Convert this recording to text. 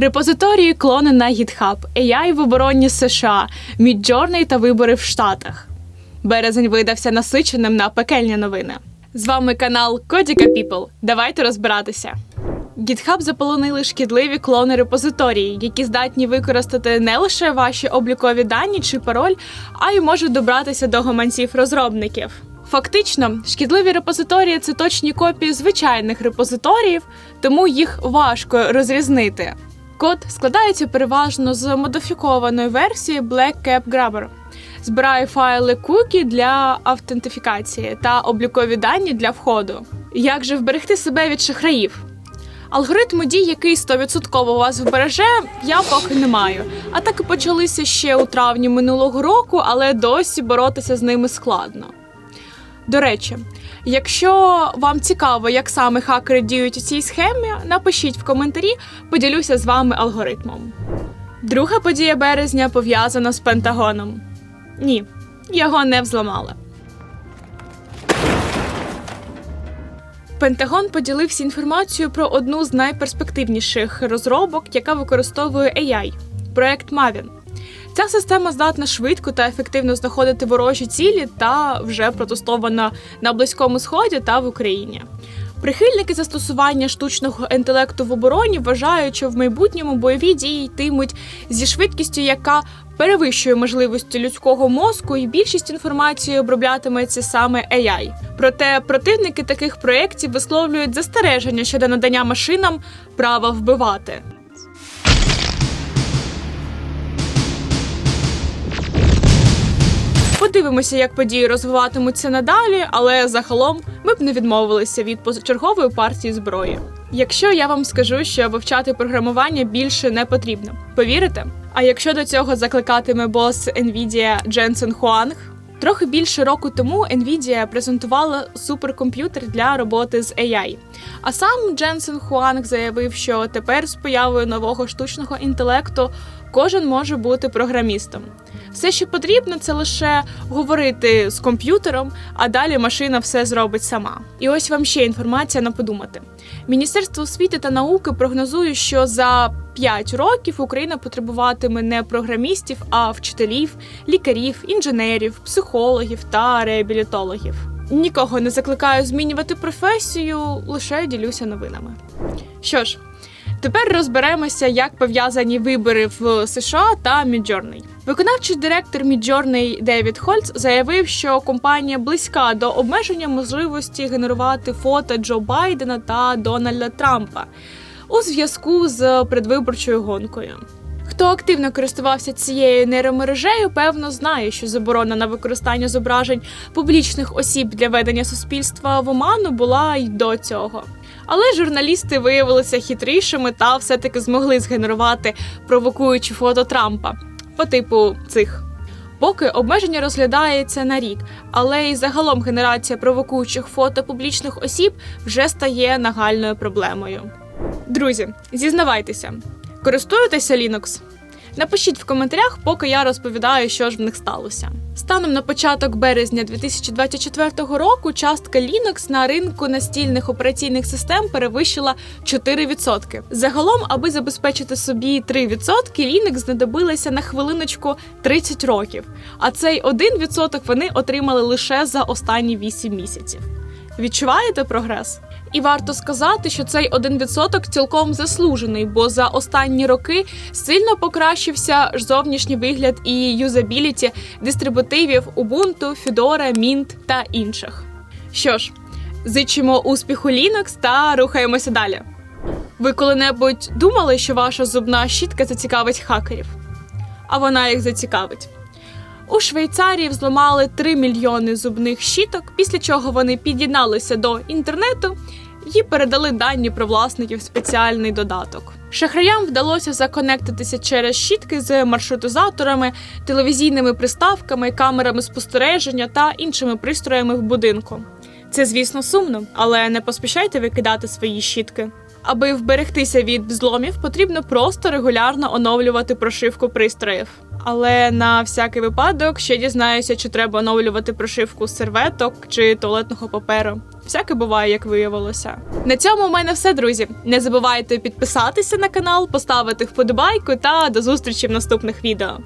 Репозиторії клони на GitHub, AI в обороні США, Midjourney та вибори в Штатах. Березень видався насиченим на пекельні новини. З вами канал Кодіка People. Давайте розбиратися. GitHub заполонили шкідливі клони репозиторії, які здатні використати не лише ваші облікові дані чи пароль, а й можуть добратися до гаманців розробників. Фактично, шкідливі репозиторії це точні копії звичайних репозиторіїв, тому їх важко розрізнити. Код складається переважно з модифікованої версії Black Cap Grabber. Збирає файли кукі для автентифікації та облікові дані для входу. Як же вберегти себе від шахраїв? Алгоритму дій, який 100% вас вбереже, я поки не маю. Атаки почалися ще у травні минулого року, але досі боротися з ними складно. До речі, якщо вам цікаво, як саме хакери діють у цій схемі, напишіть в коментарі, поділюся з вами алгоритмом. Друга подія березня пов'язана з Пентагоном. Ні, його не взламали. Пентагон поділився інформацією про одну з найперспективніших розробок, яка використовує AI – проект Maven. Ця система здатна швидко та ефективно знаходити ворожі цілі та вже протестована на Близькому Сході та в Україні. Прихильники застосування штучного інтелекту в обороні вважають, що в майбутньому бойові дії йтимуть зі швидкістю, яка перевищує можливості людського мозку, і більшість інформації оброблятиметься саме AI. Проте противники таких проєктів висловлюють застереження щодо надання машинам права вбивати. Подивимося, як події розвиватимуться надалі, але загалом ми б не відмовилися від позачергової партії зброї. Якщо я вам скажу, що вивчати програмування більше не потрібно, повірите? А якщо до цього закликатиме бос Nvidia Дженсен Хуанг, трохи більше року тому Nvidia презентувала суперкомп'ютер для роботи з AI. А сам Дженсен Хуанг заявив, що тепер з появою нового штучного інтелекту кожен може бути програмістом. Все, що потрібно, це лише говорити з комп'ютером, а далі машина все зробить сама. І ось вам ще інформація на подумати. Міністерство освіти та науки прогнозує, що за 5 років Україна потребуватиме не програмістів, а вчителів, лікарів, інженерів, психологів та реабілітологів. Нікого не закликаю змінювати професію, лише ділюся новинами. Що ж, Тепер розберемося, як пов'язані вибори в США та Midjourney. Виконавчий директор Midjourney Девід Хольц заявив, що компанія близька до обмеження можливості генерувати фото Джо Байдена та Дональда Трампа у зв'язку з предвиборчою гонкою. Хто активно користувався цією нейромережею, певно знає, що заборона на використання зображень публічних осіб для ведення суспільства в оману була й до цього. Але журналісти виявилися хитрішими та все-таки змогли згенерувати провокуючі фото Трампа по типу цих. Поки обмеження розглядається на рік, але й загалом генерація провокуючих фото публічних осіб вже стає нагальною проблемою. Друзі, зізнавайтеся, користуєтеся Linux? Напишіть в коментарях, поки я розповідаю, що ж в них сталося. Станом на початок березня 2024 року частка Linux на ринку настільних операційних систем перевищила 4%. Загалом, аби забезпечити собі 3%, Linux знадобилося на хвилиночку 30 років. А цей 1% вони отримали лише за останні 8 місяців. Відчуваєте прогрес? І варто сказати, що цей 1% цілком заслужений, бо за останні роки сильно покращився зовнішній вигляд і юзабіліті дистрибутивів Ubuntu, Fedora, Mint та інших. Що ж, зичимо успіху Linux та рухаємося далі. Ви коли-небудь думали, що ваша зубна щітка зацікавить хакерів? А вона їх зацікавить. У Швейцарії взломали 3 мільйони зубних щіток, після чого вони під'єдналися до інтернету і передали дані про власників спеціальний додаток. Шахраям вдалося законектитися через щітки з маршрутизаторами, телевізійними приставками, камерами спостереження та іншими пристроями в будинку. Це, звісно, сумно, але не поспішайте викидати свої щітки. Аби вберегтися від взломів, потрібно просто регулярно оновлювати прошивку пристроїв. Але на всякий випадок ще дізнаюся, чи треба оновлювати прошивку серветок чи туалетного паперу. всяке буває, як виявилося. На цьому у мене все, друзі. Не забувайте підписатися на канал, поставити вподобайку та до зустрічі в наступних відео.